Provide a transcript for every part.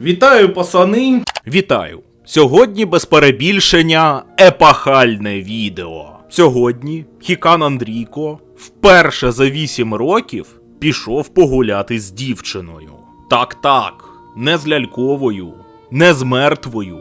Вітаю, пасани! Вітаю! Сьогодні без перебільшення епахальне відео. Сьогодні Хікан Андрійко вперше за 8 років пішов погуляти з дівчиною. Так, так, не з ляльковою, не з мертвою,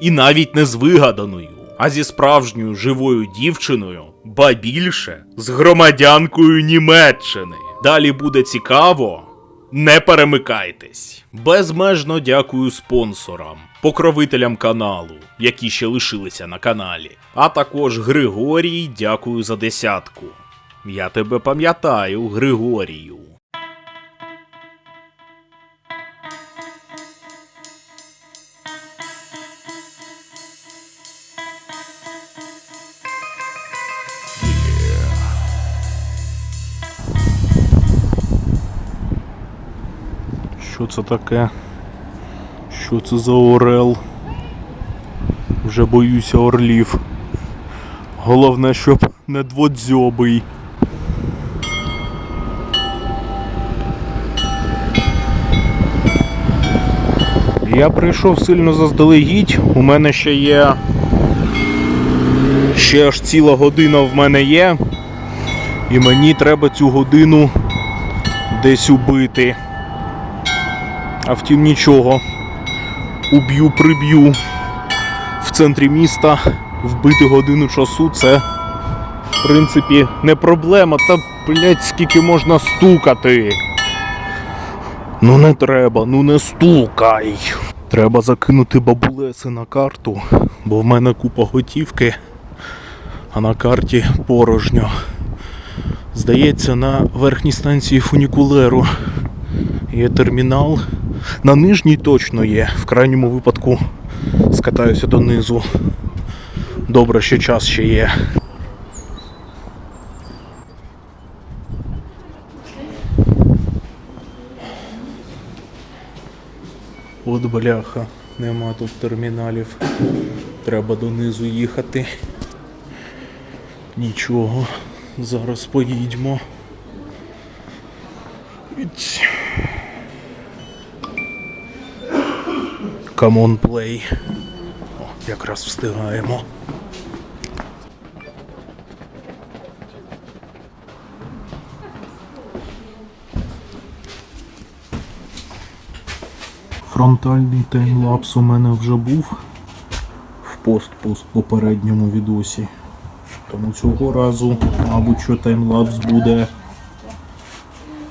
і навіть не з вигаданою, а зі справжньою живою дівчиною, ба більше з громадянкою Німеччини. Далі буде цікаво. Не перемикайтесь. Безмежно дякую спонсорам, покровителям каналу, які ще лишилися на каналі. А також Григорій, дякую за десятку. Я тебе пам'ятаю, Григорію. Що це таке? Що це за орел? Вже боюся орлів. Головне, щоб не дводзьобий. Я прийшов сильно заздалегідь, у мене ще є. Ще аж ціла година в мене є. І мені треба цю годину десь убити. А втім нічого. Уб'ю, приб'ю. В центрі міста вбити годину часу це, в принципі, не проблема. Та, блять, скільки можна стукати. Ну не треба, ну не стукай. Треба закинути бабулеси на карту, бо в мене купа готівки, а на карті порожньо. Здається, на верхній станції фунікулеру є термінал. На нижній точно є. В крайньому випадку скатаюся донизу. Добре, що час ще є. От бляха, нема тут терміналів. Треба донизу їхати. Нічого. Зараз поїдьмо. Іць. Come on play. О, якраз встигаємо. Фронтальний таймлапс у мене вже був в пост-пост попередньому відосі. Тому цього разу, мабуть, що таймлапс буде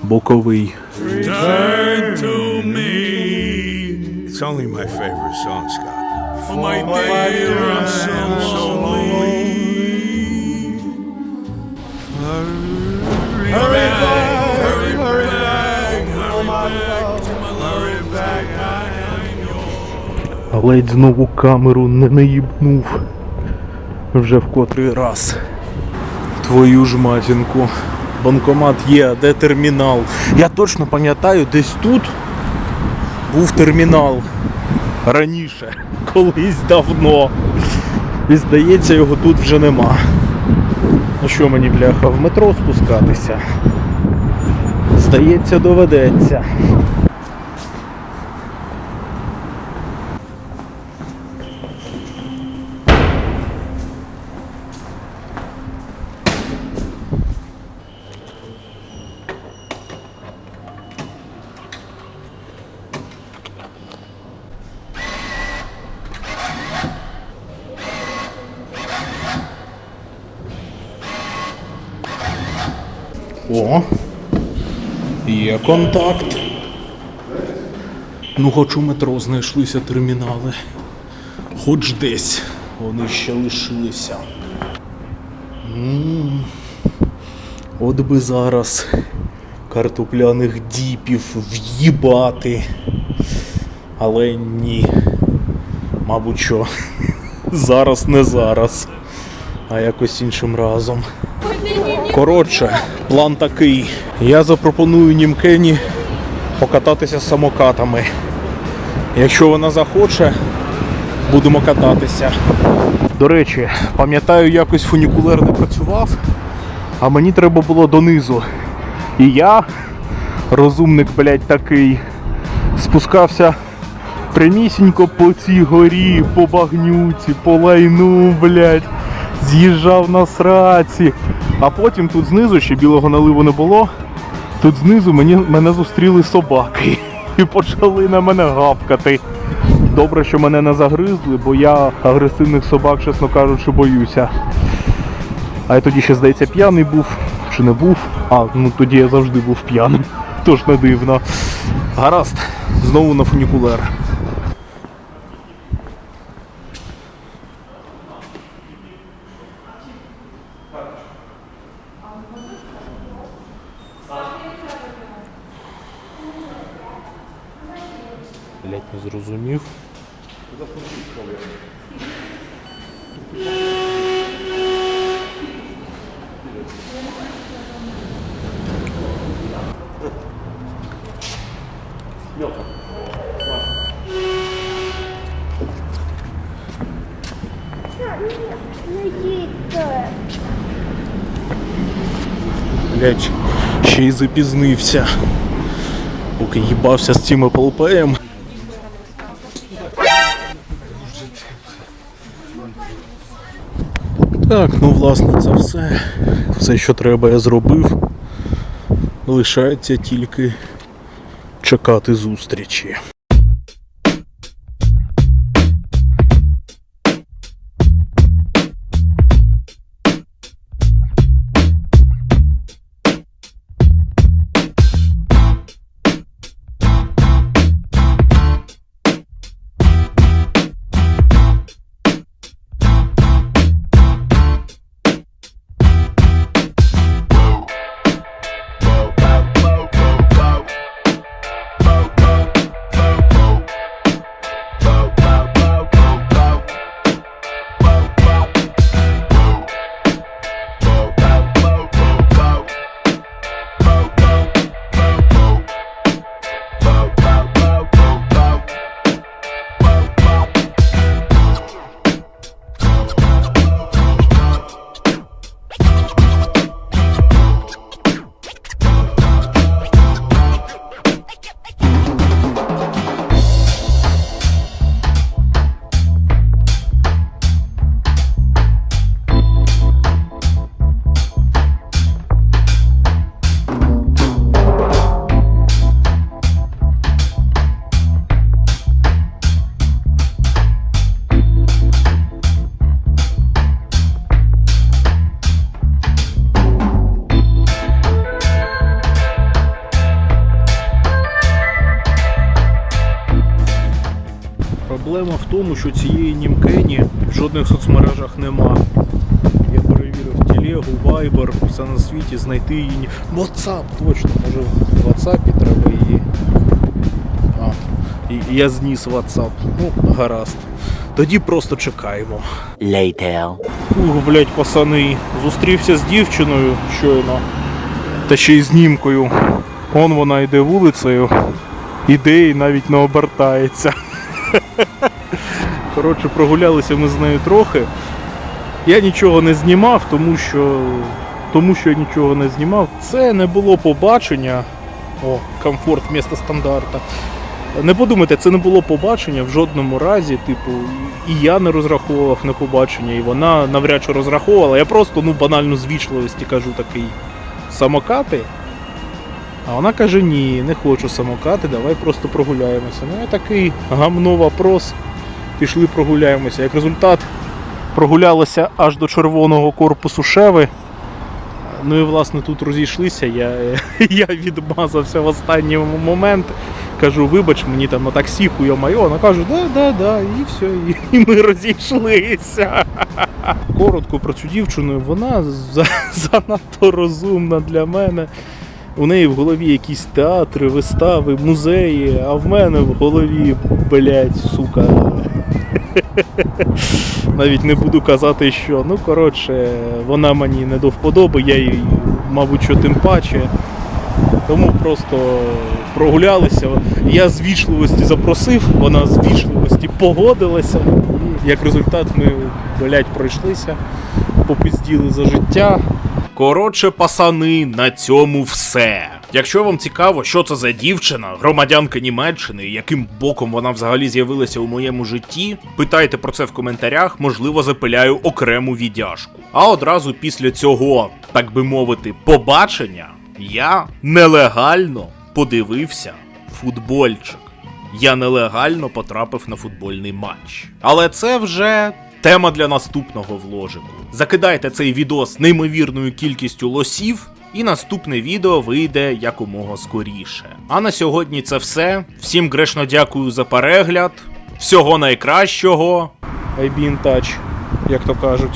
боковий. It's only my favorite song, Scott. Oh, my dear, I'm so, so lonely. Hurry, hurry back, hurry, hurry back, hurry back to my hurry back. I am yours. Ледь знову камеру не наїбнув. Вже в котрий раз. Твою ж матінку. Банкомат є, а де термінал? Я точно пам'ятаю, десь тут був термінал. Раніше, колись давно. І здається, його тут вже нема. Ну що мені, бляха, в метро спускатися? Здається, доведеться. О, є контакт. Ну, хоч у метро знайшлися термінали. Хоч десь вони ще лишилися. От би зараз картопляних діпів в'їбати. Але ні. Мабуть, що зараз не зараз, а якось іншим разом. Коротше, план такий. Я запропоную Німкені покататися самокатами. Якщо вона захоче, будемо кататися. До речі, пам'ятаю, якось фунікулер не працював, а мені треба було донизу. І я, розумник, блядь, такий, спускався Прямісінько по цій горі, по багнюці, по лайну, блядь. З'їжджав на сраці. А потім тут знизу ще білого наливу не було. Тут знизу мені, мене зустріли собаки і почали на мене гавкати. Добре, що мене не загризли, бо я агресивних собак, чесно кажучи, боюся. А я тоді ще, здається, п'яний був. Чи не був? А, ну тоді я завжди був п'яним. Тож не дивно. Гаразд, знову на фунікулер. Блять, не зрозумів. Блять, ще й запізнився. Поки їбався з цим ПЛПМ. Так, ну власне це все. Все, що треба, я зробив. Лишається тільки чекати зустрічі. Проблема в тому, що цієї німкені в жодних соцмережах нема. Я перевірив телегу, Viber, все на світі, знайти її. ні- WhatsApp, точно, може в WhatsApp треба її. А, і- я зніс WhatsApp. Ну, гаразд. Тоді просто чекаємо. Later. Ух, блять, пацани, зустрівся з дівчиною щойно. Та ще й знімкою. Он вона йде вулицею, іде і навіть не обертається. Коротше, прогулялися ми з нею трохи. Я нічого не знімав, тому що. Тому що я нічого не знімав. Це не було побачення. О, комфорт місто стандарта. Не подумайте, це не було побачення в жодному разі. Типу, і я не розраховував на побачення, і вона навряд чи розраховувала. Я просто ну банально з вічливості кажу такий самокати. А вона каже: ні, не хочу самокати, давай просто прогуляємося. Ну я такий гамно вопрос. Пішли прогуляємося. Як результат, прогулялися аж до червоного корпусу Шеви. Ну і власне тут розійшлися. Я, я відмазався в останній момент. Кажу, вибач мені там на таксі хуйо-майо. Вона каже, да, да, да, і все, і, ми розійшлися. Коротко про цю дівчину, вона занадто розумна для мене. У неї в голові якісь театри, вистави, музеї, а в мене в голові, блядь, сука. Навіть не буду казати, що. Ну, коротше, вона мені не до вподоби, я їй, мабуть, що тим паче. Тому просто прогулялися. Я з вічливості запросив, вона з вічливості погодилася. Як результат ми, блядь, пройшлися, попизділи за життя. Коротше, пасани, на цьому все. Якщо вам цікаво, що це за дівчина, громадянка Німеччини, яким боком вона взагалі з'явилася у моєму житті, питайте про це в коментарях, можливо, запиляю окрему віддяжку. А одразу після цього, так би мовити, побачення, я нелегально подивився футбольчик. Я нелегально потрапив на футбольний матч. Але це вже тема для наступного вложику. Закидайте цей відос неймовірною кількістю лосів, і наступне відео вийде якомога скоріше. А на сьогодні це все. Всім грешно дякую за перегляд. Всього найкращого. I be як то кажуть.